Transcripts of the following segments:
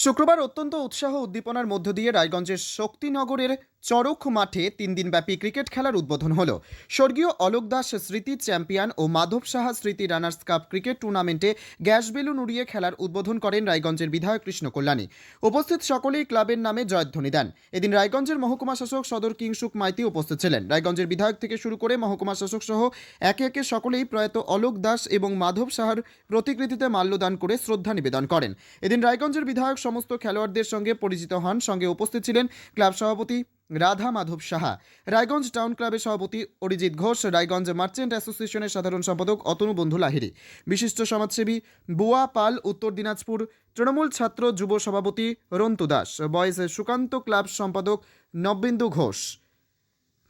শুক্রবার অত্যন্ত উৎসাহ উদ্দীপনার মধ্য দিয়ে রায়গঞ্জের শক্তিনগরের চরক মাঠে তিন দিনব্যাপী ক্রিকেট খেলার উদ্বোধন হলো। স্বর্গীয় অলোক দাস স্মৃতি চ্যাম্পিয়ন ও মাধব সাহা স্মৃতি রানার্স কাপ ক্রিকেট টুর্নামেন্টে গ্যাস বেলুন উড়িয়ে খেলার উদ্বোধন করেন রায়গঞ্জের বিধায়ক কৃষ্ণ কল্যাণী। উপস্থিত সকলেই ক্লাবের নামে জয়ধ্বনি দেন। এদিন রায়গঞ্জের মহকুমা শাসক সদর কিংসুক মাইতি উপস্থিত ছিলেন। রায়গঞ্জের বিধায়ক থেকে শুরু করে মহকুমা শাসক সহ একে একে সকলেই প্রয়াত অলোক দাস এবং মাধব সাহার প্রতিকৃতিতে মাল্যদান করে শ্রদ্ধা নিবেদন করেন। এদিন রায়গঞ্জের বিধায়ক সমস্ত খেলোয়াড়দের সঙ্গে পরিচিত হন। সঙ্গে উপস্থিত ছিলেন ক্লাব সভাপতি রাধা মাধব সাহা। রায়গঞ্জ টাউন ক্লাবের সভাপতি অরিজিৎ ঘোষ, রায়গঞ্জ মার্চেন্ট অ্যাসোসিয়েশনের সাধারণ সম্পাদক অতনু বন্ধু লাহিরি বিশিষ্ট সমাজসেবী বুয়া পাল, উত্তর দিনাজপুর তৃণমূল ছাত্র যুব সভাপতি রন্তু দাস, বয়েজ সুকান্ত ক্লাব সম্পাদক নবেন্দু ঘোষ।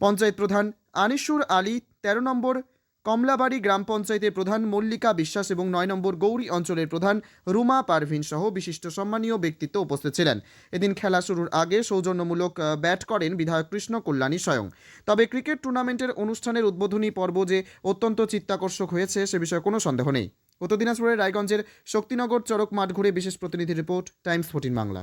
পঞ্চায়েত প্রধান আনিসুর আলী, তেরো নম্বর কমলাবাড়ি গ্রাম পঞ্চায়েতের প্রধান মল্লিকা বিশ্বাস এবং নয় নম্বর গৌরী অঞ্চলের প্রধান রুমা পারভিন সহ বিশিষ্ট সম্মানীয় ব্যক্তিত্ব উপস্থিত ছিলেন। এদিন খেলা শুরুর আগে সৌজন্যমূলক ব্যাট করেন বিধায়ক কৃষ্ণ কল্যাণী স্বয়ং। তবে ক্রিকেট টুর্নামেন্টের অনুষ্ঠানের উদ্বোধনী পর্ব যে অত্যন্ত চিত্তাকর্ষক হয়েছে সে বিষয়ে কোনো সন্দেহ নেই। উত্তর দিনাজপুরের রায়গঞ্জের শক্তিনগর চড়ক মাঠ ঘুরে বিশেষ প্রতিনিধি রিপোর্ট, টাইমস ফোর্টিন বাংলা।